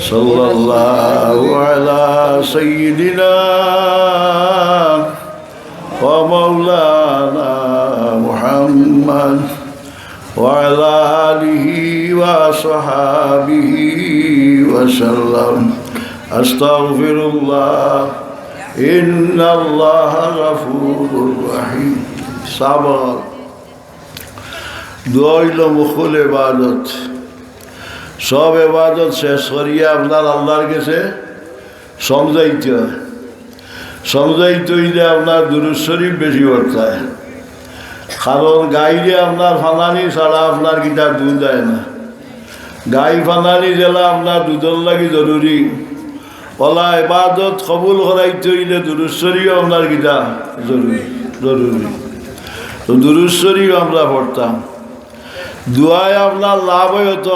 صلى الله على سيدنا ومولانا محمد وعلى آله وصحابه وسلم أستغفر الله إن الله غفور رحيم صبر دعي لمخل عبادته সব এবাদত শেষ করিয়া আপনার আল্লাহর কাছে সমজাইতে হয়। হইলে আপনার দুরুশ্বরী বেশি বর্তায় কারণ গাইলে আপনার ফানানি ছাড়া আপনার গীতা দুধ দেয় না। গাই ফানানি জেলা আপনার দুধর লাগি জরুরি। ওলা এবাদত কবুল করাইতে হইলে দুরুশ্বরীও আপনার গীতা জরুরি জরুরি। তো দুরুশ্বরীও আমরা পড়তাম। দুয়ায় আপনার লাভ হতো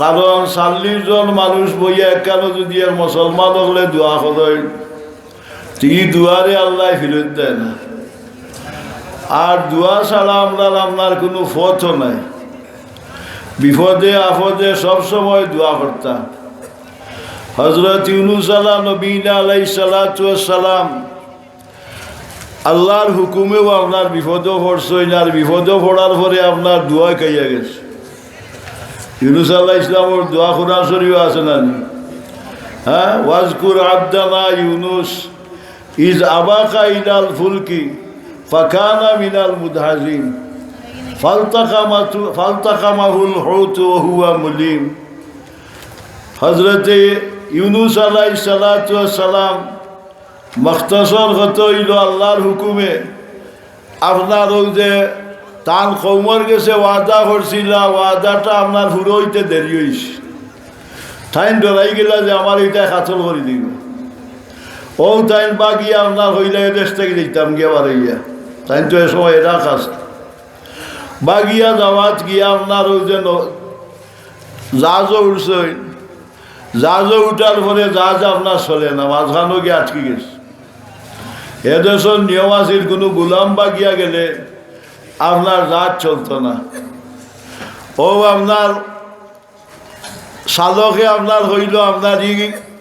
কারণ চাল্লিশ জন মানুষ বইয়া কেন যদি আর মুসলমান হলে দোয়া সদয় তি দুয়ারে আল্লাহ ফিরত দেয় না আর দোয়া ছাড়া আপনার আপনার কোনো পথও নাই। বিপদে আপদে সবসময় দোয়া করতাম। হজরত ইউনুস আল্লাহ নবীন আলাই সালাম, আল্লাহর হুকুমেও আপনার বিপদও পড়ছেন আর বিপদও পড়ার পরে আপনার দোয়া খাইয়া গেছে। ইউনুস আল্লাহ ইসলামর দোয়া কোরআন শরীফ আছে না নি? হ্যাঁ ওয়াজকুর আবদানা ইউনুস ইজ আবাকা ইনাল ফুলকি ফাকানা মিনাল মুদহাজিম ফালতাকামাতু ফালতাকামাহুল হুত হুয়া মুলিম হজরতে ইউনুস আলাই সালাম মখতসর কত হইল আল্লাহর হুকুমে আপনার ওই যে তান কৌমর গেছে, ওয়াদা করছিল, ওয়াদাটা আপনার ফুরো হইতে দেরি হয়েছে তাইন ডরাই গেলা যে আমার এইটা কাতল করে দিব। ও তাইন বা গিয়া আপনার হইলে দেশ থেকে দিতাম গিয়া বাড়াইয়া। তাইন তো এ এরা কাজ। বা গিয়া যাওয়াত গিয়া আপনার ওই যে জাহাজও উঠছে জাহাজও উঠার পরে জাহাজ আপনার চলে না মাঝখানো গিয়ে আটকে গেছে। এদেশের নিয়ম আছিল, কোনো গোলাম বা গিয়া গেলে আপনার জাহাজ চলতো না। ও আপনার সাধকে আপনার হইল, আপনার ই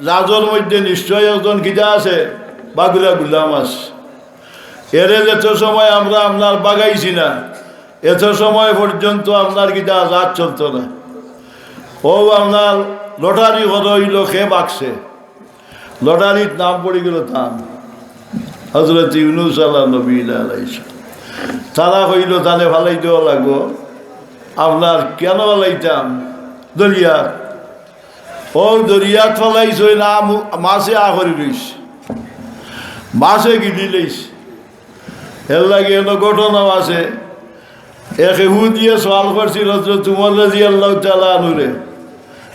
জাহাজের মধ্যে নিশ্চয় একজন কিটা আছে বাগুলা গুলাম আছে। এরে যেত সময় আমরা আপনার বাগাইছি না, এত সময় পর্যন্ত আপনার কিটা জাহাজ চলতো না। ও আপনার লটারি কত হইল খে বাকছে লটারির নাম পড়ে গেল তাম হজরত ইউনুস আল্লাহ আলাইসা তারা হইল তাহলে ভালাই দেওয়া লাগবো। আপনার কেন ভালাইতাম দরিয়া ও দরিয়াত ফলাইছ না মু- মাছে আহরি রইস মাছে গিলি লইস। এর লাগে এনে ঘটনাও আছে। এক হু দিয়ে সওয়াল করছিল তোমার রাজি আল্লাহ তালা আনুরে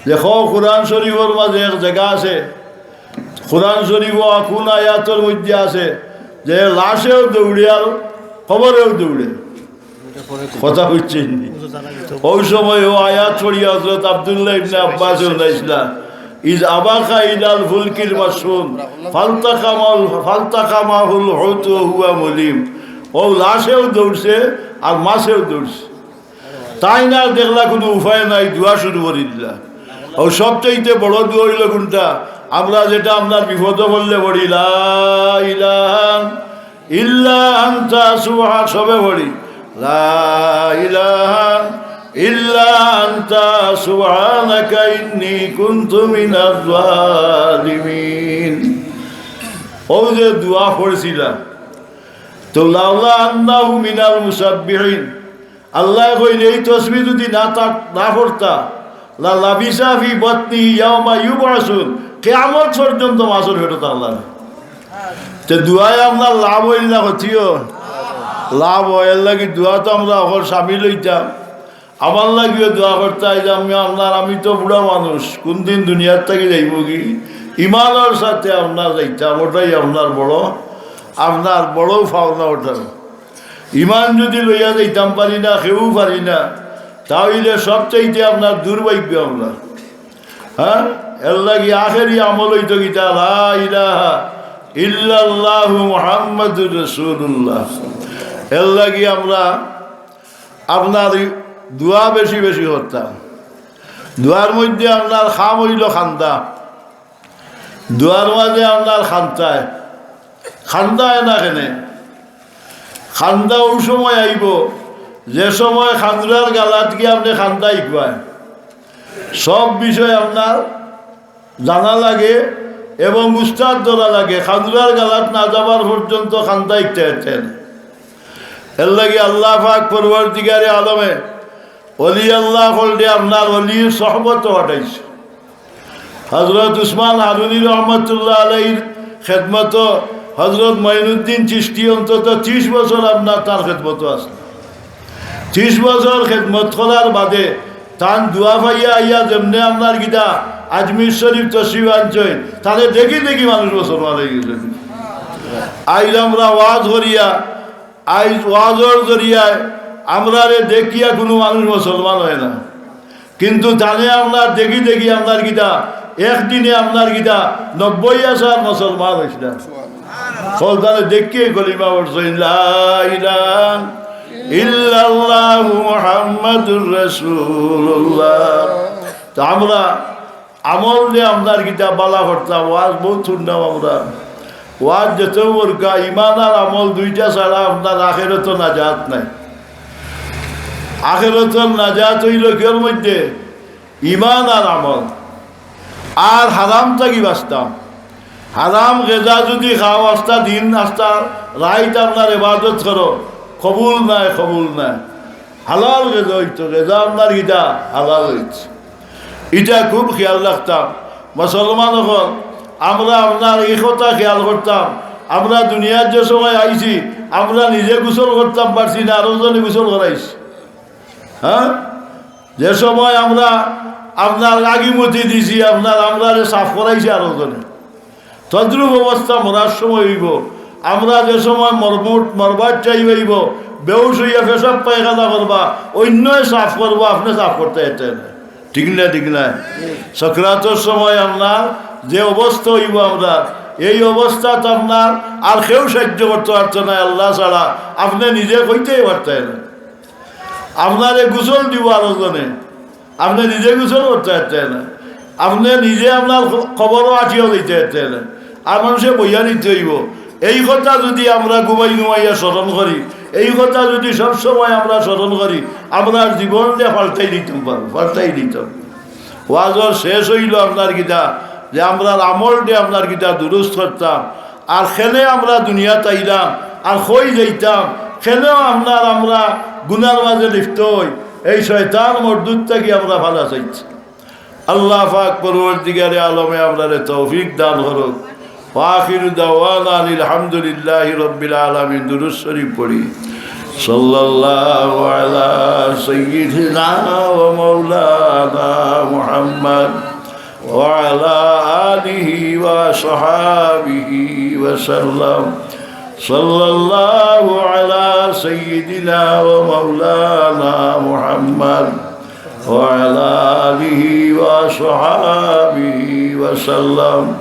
যে খ কোরআন শরীফের মাঝে এক জায়গা আছে। কোরআন শরীফ কোন আয়াতের মধ্যে আছে যে লাশেও দৌড়ে আর খবরেও দৌড়ে কথা হচ্ছে ওই সময় ও আয়াত ছড়িয়ে হজরত আবদুল্লাহ ইবনে আব্বাস উল্লাইসলা ইজ আবাকা ইলাল ফুলকিল মাসুম ফালতাকামাল ফালতাকামাহুল হতু হুয়া মলিম। ও লাশেও দৌড়ছে আর মাছেও দৌড়ছে। তাই না দেখলা কোনো উপায় নাই, দোয়া শুরু করে দিলা। ও সবচাইতে বড় দোয়া হইল কোনটা? আমরা যেটা আপনার বিপদ বললে পড়ি লা ইলাহা ইল্লা আনতা সুবহা, সবে পড়ি লা ইলাহা ইল্লা আনতা সুবহানাকা ইন্নী কুনতু মিনাজ জালিমিন ও যে দোয়া পড়ছিলাম তো লাউলা আন্নাহু মিনাল মুসাব্বিহিন। আল্লাহ কইলে, এই তসবি যদি না তাক না পড়তা, লা লাবিসা ফি বতনি ইয়াউমা ইউবাসুন কিয়ামত পর্যন্ত মাসুর হতো আল্লাহ তে দুয়ায় আপনার লাভ হইল না হতিও লাভ হয় লাগি দোয়া তো আমরা অকল সামিল হইতাম আমার লাগিও দোয়া করতে যে আমি আপনার, আমি তো বুড়া মানুষ, কোন দিন দুনিয়ার থেকে যাইব কি? ইমানের সাথে আপনার যাইতাম, ওটাই আপনার বড় আপনার বড় ফাওনা ওঠার ইমান যদি লইয়া যাইতাম পারি না, সেও পারি না। তাহলে সবচাইতে আপনার দুর্ভাগ্য আমরা। হ্যাঁ? এর লাগি আখেরি আমল হইতো গীতা লা ইলাহা ইল্লাল্লাহু মুহাম্মাদুর রাসূলুল্লাহ। এর লাগি আমরা আপনার দোয়া বেশি বেশি করতাম। দুয়ার মধ্যে আপনার খাম হইল খান্দা। দুয়ার মাঝে আপনার খান্তায়। খান্দায় না কেনে? খান্দা ওই সময় আইব, যে সময় খান্দুরার গালাত গিয়ে আপনি খান্দা ইকুয়ায় সব বিষয় আপনার জানা লাগে এবং উস্তাদ ধরা লাগে খান্দুরার গালাত না যাবার পর্যন্ত খান্দা ইকতে হতেন এর লাগে আল্লাহ পাক পরবর্তীকারে আলমে অলি আল্লাহ হলডে আপনার অলি সহবত হটাইছে হজরত উসমান হারুনি রহমতুল্লাহ আলাইর খেদমত হজরত মঈনুদ্দিন চিষ্টি অন্তত ত্রিশ বছর আপনার তার খেদমত আছে। ত্রিশ বছর খেদমত করার বাদে তান দুয়া ভাইয়া আইয়া যেমনি আপনার গীতা আজমির শরীফ তসিব আনছেন তাহলে দেখি দেখি মানুষ মুসলমান হয়ে গেছে। আইজ আমরা ওয়াজ করিয়া আইজ ওয়াজর জরিয়ায় আমরা দেখিয়া কোনো মানুষ মুসলমান হয় না। কিন্তু তানে আমরা দেখি দেখি আপনার গীতা। একদিনে আপনার গীতা নব্বই হাজার মুসলমান হয়েছিল সলতানে দেখিয়ে কলিমা পড়ছেন ইল্লাল্লাহু মুহাম্মাদুর রাসূলুল্লাহ। তো আমরা আমল যে আপনার গীতা বালা করতাম ওয়াজ বহুত শুনতাম আমরা ওয়াজ যেত ওরকা ইমান আর আমল দুইটা ছাড়া আপনার আখেরত নাজাত নাই। আখেরত নাজাত হইল কের মধ্যে? ইমান আর আমল। আর হারাম থাকি বাঁচতাম? হারাম গেজা যদি খাও, আস্তা দিন, আস্তা রাইত আপনার এবাদত করো। কবুল নাই কবুল নাই। হালাল গেজা হইতো, গেজা আপনার গীতা হালাল হইছে। এটা খুব খেয়াল রাখতাম। মুসলমান হল, আমরা আপনার এই কথা খেয়াল করতাম। আমরা দুনিয়ার যে সময় আইছি, আমরা নিজে গোসল করতাম, পারছি না, আরও জনে গোসল করাইছি। হ্যাঁ? যে সময় আমরা আপনার আগিমতি দিছি, আপনার আমরা সাফ করাইছি আরও জনে। তদ্রুপ অবস্থা মরার সময় হইব। আমরা যে সময় মরমুট, মরবার চাই হইব, বেউস হইয়া পেশাব পায়খানা করবা অন্যই সাফ করব, আপনি সাফ করতে যেতেন ঠিক না ঠিক না। সক্রাতর সময় আপনার যে অবস্থা হইব আমরা এই অবস্থাত আপনার আর কেউ সাহায্য করতে পারতো না, আল্লাহ ছাড়া। আপনি নিজে কইতেই পারতেন আপনার এই গোসল দিব আরও জনে। আপনি নিজে গোসল করতে পারতেন না। আপনি নিজে আপনার খবরও আঠিও দিতে পারতেন আর মানুষে বইয়া নিতে হইব। এই কথা যদি আমরা ঘুমাই ঘুমাইয়া স্মরণ করি এই কথা যদি সবসময় আমরা স্মরণ করি আপনার জীবন দিয়ে পাল্টাই দিতাম পারব পাল্টাই দিতাম। ওয়াজর শেষ হইল আপনার গীতা যে আমরা আমল দিয়ে আপনার গীতা দুরুস্ত করতাম, আর খেলে আমরা দুনিয়া তাইলাম, আর কই যাইতাম, খেলেও আপনার আমরা গুনার মাঝে লিপ্ত হই, এই শয়তান মরদুদ থেকে আমরা ভালো চাইছি। আল্লাহ পাক পরবর্তীকারে আলমে আমরা তৌফিক দান করুক। আখির দাওয়ানা আলহামদুলিল্লাহ রব্বিল আলামিন দুরুদ শরীফ পড়ি সাল্লাল্লাহু আলা সাইয়্যিদিনা ওয়া মাওলানা মুহাম্মদ وعلى آله وصحابه وسلم صلى الله على سيدنا ومولانا محمد وعلى آله وصحابه وسلم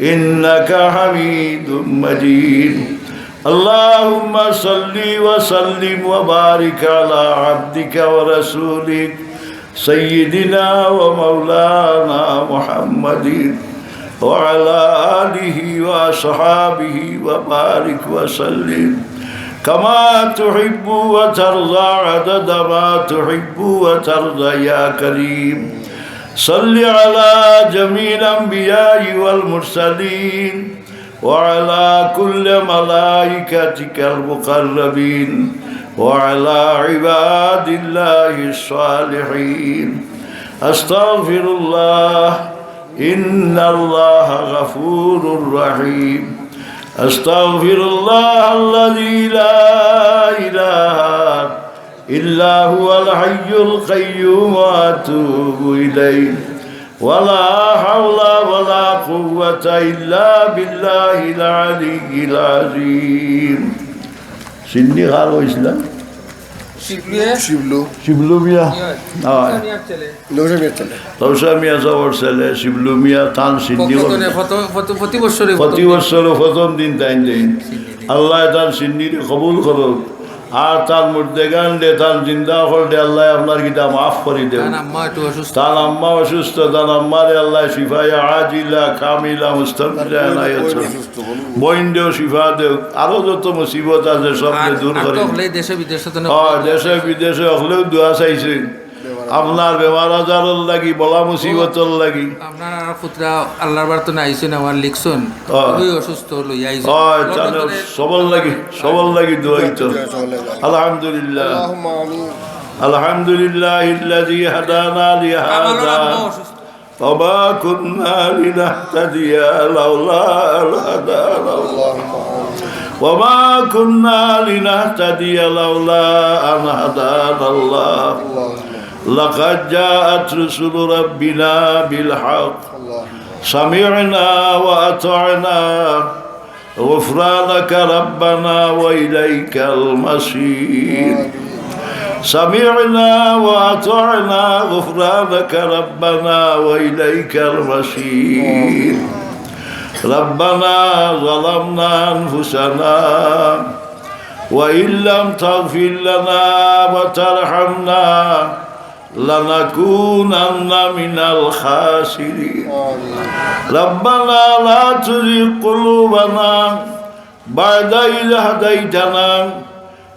إنك حميد مجيد. اللهم صل وسلم وبارك على عبدك ورسولك سيدنا ومولانا محمد وعلى آله وأصحابه وبارك وسلم. كما تحب وترضى عدد ما تحب وترضى يا كريم. صل على جميع الأنبياء والمرسلين وعلى كل ملائكتك المقربين وعلى عباد الله الصالحين. أستغفر الله إن الله غفور رحيم. أستغفر الله الذي لا إله إلا هو الحي القيوم وأتوب إليه ولا حول ولا قوة إلا بالله العلي العظيم সিন্নি খার হয়েছিল শিবলু শিবলু মিয়া হয় নৌসা মিয়ার ছেলে তৌসা মিয়া সবর ছেলে শিবলু মিয়া তান সিন্নি প্রতি বছরে প্রতি বছর প্রথম দিন তাই দিন আল্লাহ তার সিন্নির কবুল করুক আর তার মধ্যে গান দে তার জিন্দা করলে আল্লাহ আপনার গীতা মাফ করে দেব অসুস্থ। তার আম্মা অসুস্থ তার আম্মারে আল্লাহ শিফাইয়া আজিলা কামিলা এনায়ত বইন দেও শিফা দেও আরও যত মুসিবত আছে সব দূর করে দেশে বিদেশে তো দেশে বিদেশে হলেও দোয়া চাইছে আপনার বেমার আজারর লাগি বলা মুসিবতর লাগি আপনার আর পুত্রা আল্লাহর বার তো না আইসুন আমার লিখছুন হ্যাঁ। খুবই অসুস্থ লই আইসুন হয় তাহলে সবল লাগি সবল লাগি দোয়াইত আলহামদুলিল্লাহ اللهم آمين الحمد لله الذي هدانا আমারও لهذا আম্মা অসুস্থ وما كنا لنهتدي لولا أن هدانا الله اللهم آمين وما كنا لنهتدي لولا أن هدانا الله اللهم لقد جاءت رسل ربنا بالحق. سمعنا وأطعنا غفرانك ربنا وإليك المصير. سمعنا وأطعنا غفرانك ربنا وإليك المصير. ربنا ظلمنا أنفسنا وإن لم تغفر لنا وترحمنا لنكونن من الخاسرين آمين ربنا لا تزغ قلوبنا بعد إذ هديتنا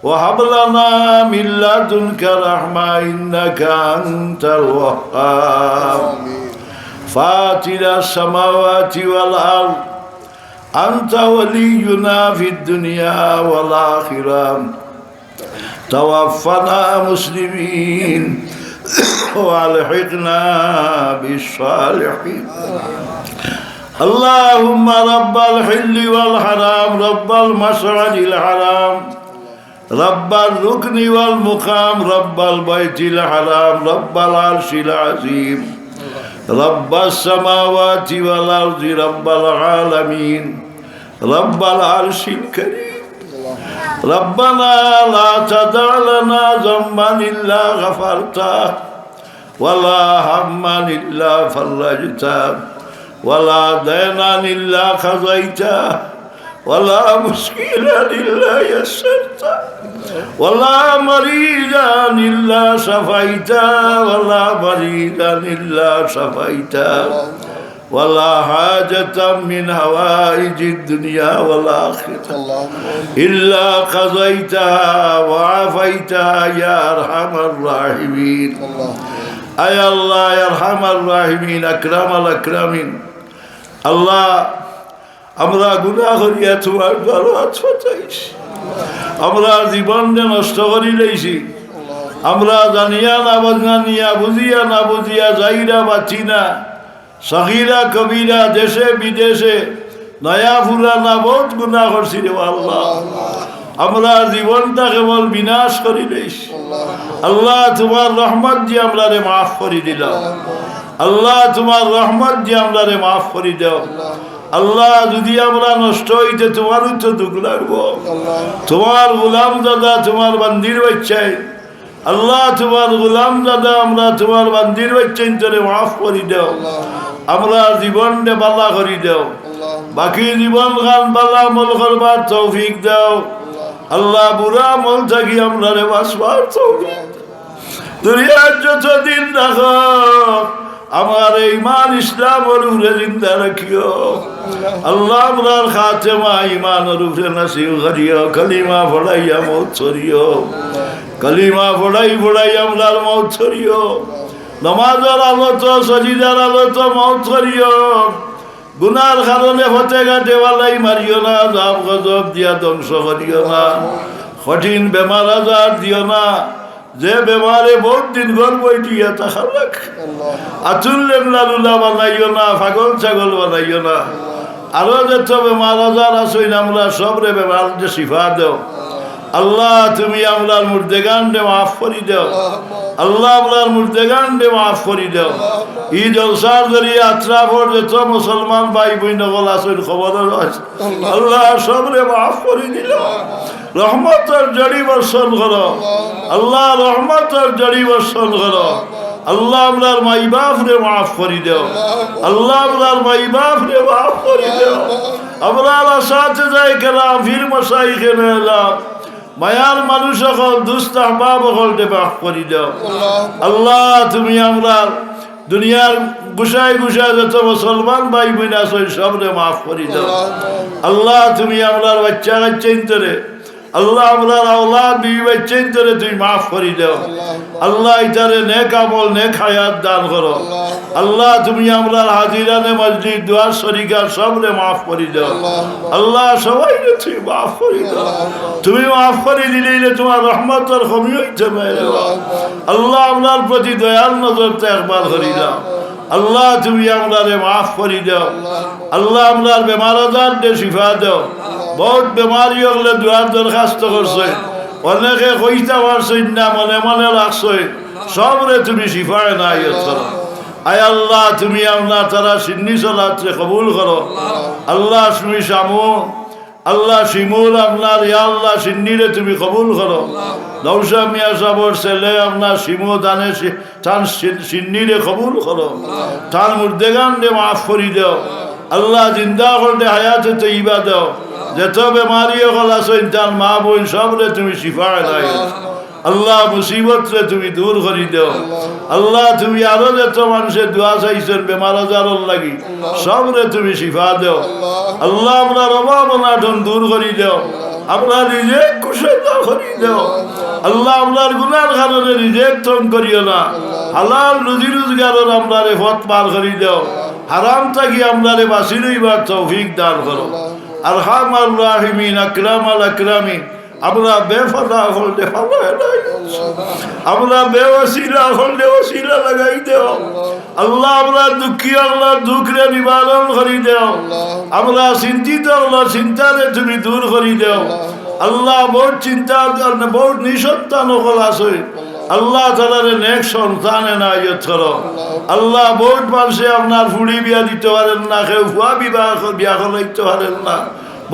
وهب لنا من لدنك رحمة إنك أنت الوهاب آمين فاتر السماوات والأرض أنت ولينا في الدنيا والآخرة توفنا مسلمين وألحقنا بالصالحين. اللهم رب الحل والحرام رب المشعر الحرام رب الركن والمقام رب البيت الحرام رب العرش العظيم رب السماوات والأرض رب العالمين رب العرش الكريم. ربنا لا تدع لنا ذنبا إلا غفرته ولا هما إلا فرجته ولا دينا إلا قضيته ولا مسكينا إلا يسرته ولا مريضا إلا شفيته ولا مريضا إلا شفيته. ولا حاجة من هوائج الدنيا والآخرة اللهم إلا قضيتها وعافيتها يا أرحم الراحمين اللهم أي الله يا أرحم الراحمين أكرم الأكرمين الله আমরা গুণা করিয়া তোমার দরওয়াজ ফাটাইছি আমরা জীবনটা নষ্ট করি লইছি আমরা জানিয়া না জানিয়া বুঝিয়া না বুঝিয়া যাইরা বাঁচি না সহিরা কবিরা, দেশে, বিদেশে, নয়া ফুরা না বহুত গুণা করছি রে আল্লাহ। আমরা জীবনটা কেবল বিনাশ করি আল্লাহ, তোমার রহমত দিয়ে আমরা রে মাফ করে দিলাম। আল্লাহ, তোমার রহমত দিয়ে আমরা রে মাফ করে দাও। আল্লাহ, যদি আমরা নষ্ট হইতে তোমার তো দুঃখ লাগবো। তোমার গোলাম দাদা তোমার বান্দির বাচ্চাই আল্লাহ, তোমার গোলাম দাদা আমরা তোমার বান্দির বাচ্চাই তোরে মাফ করে দাও। আমরা জীবন জীবনটা বালা করে দাও। বাকি জীবন গান বালা মল করবার তৌফিক দাও। আল্লাহ বুড়া মল থাকি আমরা রে বাসবার তৌফিক। দুনিয়ার যত দিন রাখো আমার ইমান ইসলামের উপরে জিন্দা রাখিও। আল্লাহ আমরার খাতেমা ইমানের উপরে নাসিব করিও কালিমা ফড়াইয়া মৌত ছড়িও। কালিমা ফড়াই ফড়াই আমরার মৌত ছড়িও। নমাজের আলত সজিদার আলত মৌত গুনার কারণে হতে গাটে ওয়ালাই মারিও না জাম গজব দিয়া ধ্বংস করিও না। কঠিন বেমার আজার দিও না। যে বেমারে বহুত দিন ঘর বইটিয়া তাহা রাখ। আতুল লেমলা লুলা বানাইও না ফাগল ছাগল বানাইও না। আরও যত বেমার আজার আছে আমরা সবরে বেমার যে শিফা দেও। আল্লাহ, তুমি আমরার মুর্দেগান্ডে মাফ করি দাও। আল্লাহ আমরার মুর্দেগান্ডে মাফ করি দাও। ই জলসার জরিয়ে আত্রা পর যত মুসলমান ভাই বই নগল আসেন, খবর আছে আল্লাহ সবরে মাফ করে দিল। রহমতের জড়ি বর্ষণ করো। আল্লাহ রহমতের জড়ি বর্ষণ করো। আল্লাহ আমরার মাই বাপ রে মাফ করি দেও। আল্লাহ আমরার মাই বাপ রে মাফ করি দেও। আমরার আশাতে যাই গেলাম ফির মশাই খেলে এলাম। মায়ার মানুষ সকল দুস্ত আহবাব সকল দেবাস করি দাও। আল্লাহ তুমি আমরা দুনিয়ার গুসাই গুসাই যত মুসলমান ভাই বোন আছে সবরে মাফ করি দাও। আল্লাহ। তুমি আমরা বাচ্চা কাচ্চা ইন্তরে আল্লাহ আমরার আওলাদ বিবি বাচ্চা ইন্তরে তুমি মাফ করি দাও আল্লাহ ইতারে নেক আমল নেক হায়াত দান করো আল্লাহ তুমি আমরার হাজিরানে মসজিদ দুয়ার শরিকার সবরে মাফ করি দাও আল্লাহ সবাই তুমি মাফ করি দাও তুমি মাফ করে দিলে তোমার রহমতের কমি হইতে মেরে আল্লাহ আপনার প্রতি দয়াল নজরতে একবার করি দাও আল্লাহ তুমি আমরারে মাফ করি দাও। আল্লাহ। আমরার বেমার আজার দে শিফা দাও। বহুত বেমারি হলে দুয়ার দরখাস্ত করছে। অনেকে কইতে পারছই না মনে মনে রাখছই সবরে তুমি শিফায় না করো আয় আল্লাহ তুমি আপনার তারা সিন্নি চলাত্রে কবুল করো। আল্লাহ। তুমি শামু আল্লাহ শিমুল আপনার ইয়া আল্লাহ সিন্নিরে তুমি কবুল করো। দৌসা মিয়া সাবর ছেলে আপনার শিমু দানে তান সিন্নিরে কবুল করো। তান মুর্দেগান দে মাফ করি দেও। আল্লাহ। জিন্দা করতে হায়াতে তো ইবা দেও। যেত বেমারি হল আসেন ইন্টান মা বোন সবরে তুমি শিফা নাই আল্লাহ মুসিবতরে তুমি দূর করি দেও। আল্লাহ। তুমি আরও যত মানুষের দোয়া চাইছেন বেমার আজার লাগি সবরে তুমি শিফা দাও। আল্লাহ। আপনার অভাব অনাটন দূর করি দাও। আপনার নিজে কুশলতা করি দাও। আল্লাহ। আপনার গুনার কারণে নিজে তং করিও না। হালাল রুজি রোজগারের আমরারে পথ পার করি দাও। হারাম থাকি আমরারে বাসি রইবার তৌফিক দান করো। আর হাম আল্লাহ আকরাম আল আকরামিন। আমরা বেফাদা হলতে আমরা বেওসিলা হলতে ওসিলা লাগাই দেও। আল্লাহ আমরা দুঃখী, আল্লাহ দুঃখরে নিবারণ করি দেও। আমরা চিন্তিত আল্লাহ চিন্তারে তুমি দূর করি দেও। আল্লাহ বহুত চিন্তা বহুত নিঃসন্তান হল আছে। আল্লাহ তালারে নেক সন্তানে না ইয়ত করো। আল্লাহ বহুত মানুষে আপনার ফুড়ি বিয়া দিতে পারেন না, কেউ ফুয়া বিবাহ বিয়া করতে পারেন না।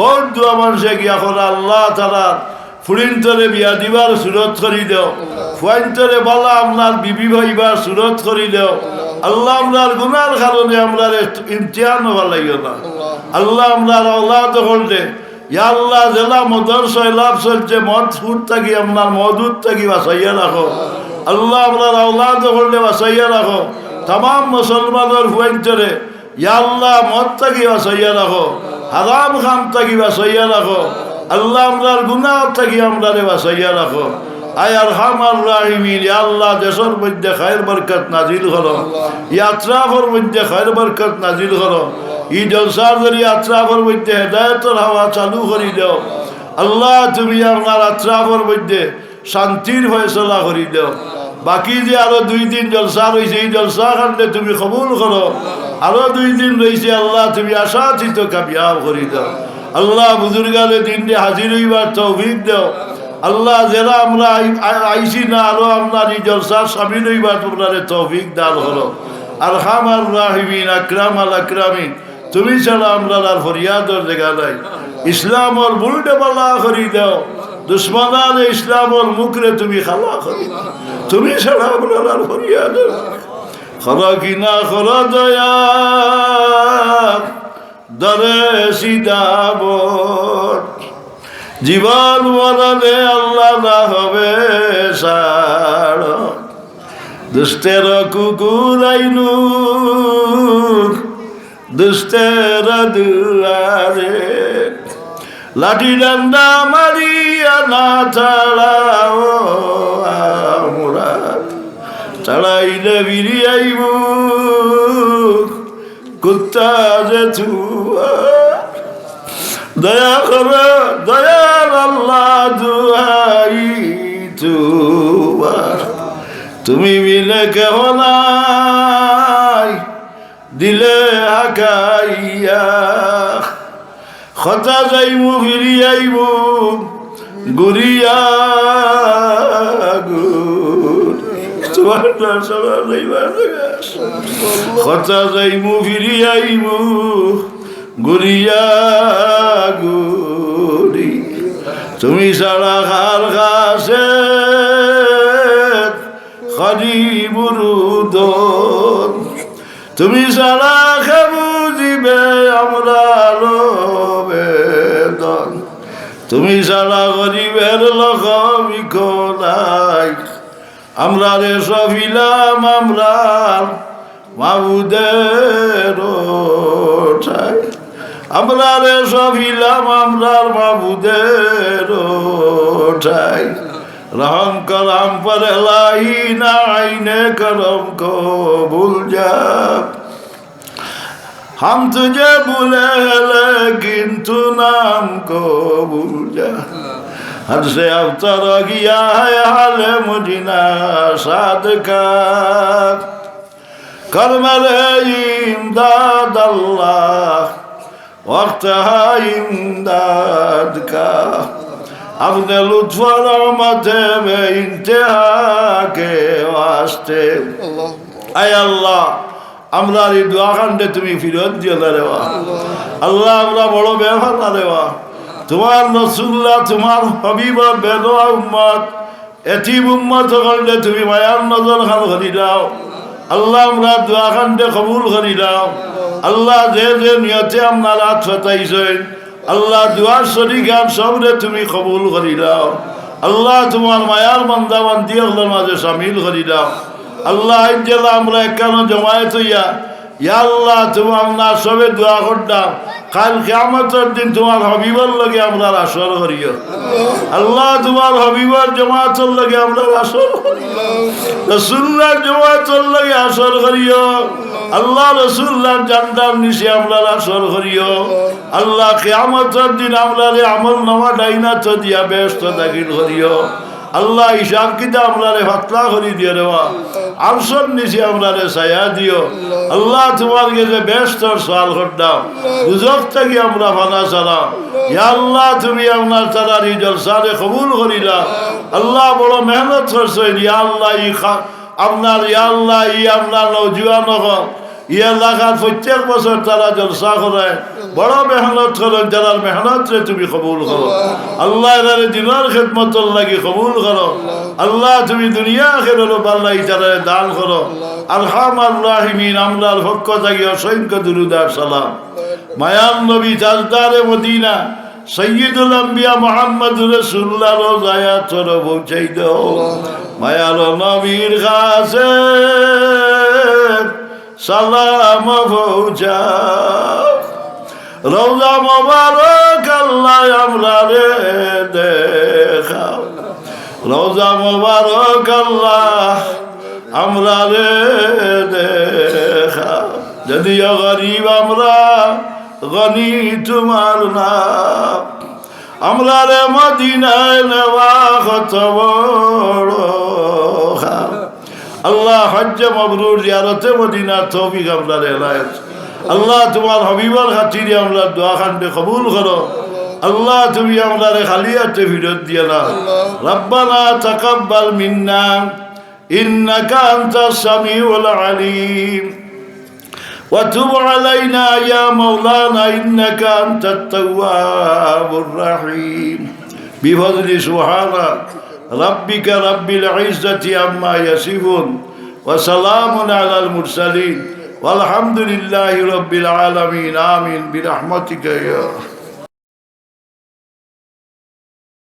বহুত দোয়া মানুষে গিয়া করে আল্লাহ তালা ফুরিন্তরে বিয়া দিবার সুরত করি দেও। ফুয়াইন্তরে বালা আপনার বিবি ভাইবার সুরত করি দেও। আল্লাহ আমরার গুনার কারণে আমরা ইমতিহান হবার লাগিও না আল্লাহ আমরার আল্লাহ করতে ইয়া আল্লাহ জেলা মদরসায় লাভ চলছে, মদ ফুট থাকি আপনার মধুর থাকি বাসাইয়া রাখো। আল্লাহ আপনার আল্লাহ করলে বাসাইয়া রাখো। তাম মুসলমানের ফুয়াইন্তরে, ইয়া আল্লাহ মদ থাকি বাসাইয়া রাখো। হারাম খাম থাকি বাসাইয়া রাখো। আল্লাহ আমরার গুনাহ থাকি আমরারে বাসাইয়া রাখো। আয় আর হামার রাহিমিন আল্লাহ দেশের মধ্যে খায়ের বরকত নাজিল করো। ইয়াত্রাফর মধ্যে খায়ের বরকত নাজিল করো। ই জলসার ধরি আত্রাফর মধ্যে হেদায়তর হাওয়া চালু করি দাও। আল্লাহ, তুমি আপনার আত্রাফর মধ্যে শান্তির ফয়সলা করি দাও। বাকি যে আরও দুই দিন জলসা রয়েছে এই জলসা খানলে তুমি কবুল করো। আরও দুই দিন রয়েছে আল্লাহ, তুমি আশা চিত কামিয়াব করি দাও। আল্লাহ বুজুর্গালে দিন দিয়ে হাজির হইবার তৌফিক দাও। আল্লাহ যারা আমরা আই- আই- আইসি না, আরও আপনার এই জলসার সামিল হইবার তোমরা তৌফিক দান করো আর হামার রাহিমিন আকরাম আল আকরামিন, তুমি ছাড়া আমরা আর ফরিয়াদর দেখা নাই। ইসলামর বুলটে পাল্লা করি দাও। দুশ্মনান ইসলামর মুখরে তুমি খালা করি তুমি ছাড়া আমরা আর ফরিয়াদর খরা কিনা খরা দয়া। দরে সিদাবর। জীবন মরণে আল্লাহ না হবে দুষ্টের কুকুর আইনু। দুষ্টের দুয়ারে। লাঠি ডান্ডা মারিয়া না ছাড়াও আমরা ছাড়াইলে বিরিয়াইব। কুত্তা যে দয়া করে দয়ার আল্লাহ দুহাই তুমি মিলে কেহ নাই, দিলে হাকাইয়া খতা যাইমু ফিরি আইব গুরিয়া গুর দর্শনা যাইবার কথা যাইমু ফিরি আইমু গুরিয়া গুরি তুমি সারা খার খাসে। খালি বুরুদন তুমি সারা খাবু দিবে আমরা বেদন তুমি সারা গরিবের লোক বিকলাই আমরা রে সবিলাম আমরা বাবুদের আমরা রে সবিলাম আমরা বাবুদের ঠাই রহম করম পর লাহি না আইনে করম কো ভুল যা হাম তুজে ভুলে কিন্তু নাম কো ভুল যা हद से अब तर गया है हाल मुझना साद का कर मेरे इमदाद अल्लाह वक्त है इमदाद का अपने लुत्फ और रहमत में इंतहा के वास्ते আল্লাহ আয় আল্লাহ আমরা এই দোয়াখানটা তুমি ফিরত দিও না রেওয়া আল্লাহ আমরা বড় ব্যবহার না রেওয়া তোমার রসুল্লাহ, তোমার হবিবর বেদোয়া উম্মত, এতিম উম্মত করলে তুমি মায়ার নজর খান করি দাও। আল্লাহ আমরা দোয়াখানটা কবুল করি দাও। আল্লাহ যে যে নিয়তে আপনার হাত ফেতাইছেন আল্লাহ দুয়ার শরীগান সবরে তুমি কবুল করি দাও। আল্লাহ তোমার মায়ার বান্দা বান্দি মাঝে সামিল করি দাও। আল্লাহ আমরা একানো জমায়েত হইয়া আল্লাহ তোমার না সবে দোয়া করতাম কাল কেমতের দিন তোমার হবিবর লগে আমরা আসর করিও আল্লাহ, তোমার হবিবর জমাতের লগে আমরা আসর রসুল্লাহ জমাতের লগে আসর করিও আল্লাহ রসুল্লাহ জান্দার নিচে আমরা আসর করিও আল্লাহ কেমতের দিন আমরা রে আমল নমা ডাইনা তো দিয়া ব্যস্ত দাখিল করিও আল্লাহ হিসাব কিতা আমরা রে ফাতলা করি দিয়ে দেওয়া। আরশর নিচে আমরা রে ছায়া দিও। আল্লাহ তোমার কাছে ব্যস্ত সাল দাও গুজব থেকে আমরা ফানা চালাম ইয়া আল্লাহ, তুমি আপনার তারা এই জলসারে কবুল করিলা। আল্লাহ বড় মেহনত করছেন। ইয়া আল্লাহ, ই আপনার ইয়া আল্লাহ, ই আপনার নজুয়ান হল ই এলাকার প্রত্যেক বছর তারা জলসা করে। বড় মেহনত করেন যারা মেহনত তুমি কবুল করো। আল্লাহ। এরারে দিনের খেদমতর লাগি কবুল করো। আল্লাহ। তুমি দুনিয়া খেলো পাল্লাই তারা দান করো। আলহাম আল্লাহিমিন আমলার পক্ষ থাকি অসংখ্য দুরুদার সালাম। মায়ান নবী তাজদারে মদিনা সৈয়দুল আম্বিয়া মোহাম্মদ রসুল্লাহ রোজায়া তোর পৌঁছাই দাও। মায়ার নবীর কাছে। সালাম পৌঁছাও রোজা মোবারক আমরা রে দেখাও রোজা মোবারক আমরা রে দেখাও যদিও গরিব আমরা, গনি তোমার নাম। আমরা রে মদিনায় নেওয়া কত বড় হজ্জ মবরুর জিয়ারতে মদিনা তৌফিক আপনার এলায়ত আল্লাহ তোমার হবিবার খাতিরে আমরা দোয়া খানতে কবুল করো আল্লাহ তুমি আমাদের খালিয়াতে ফিরত দিয়ে না রব্বানা তাকাব্বাল মিন্না ইন্নাকা আনতাস সামিউল আলিম وتب علينا يا مولانا إنك أنت التواب الرحيم بفضل سبحان ربك رب العزة عما يصفون وسلام على المرسلين. والحمد لله رب العالمين. آمين. برحمتك يا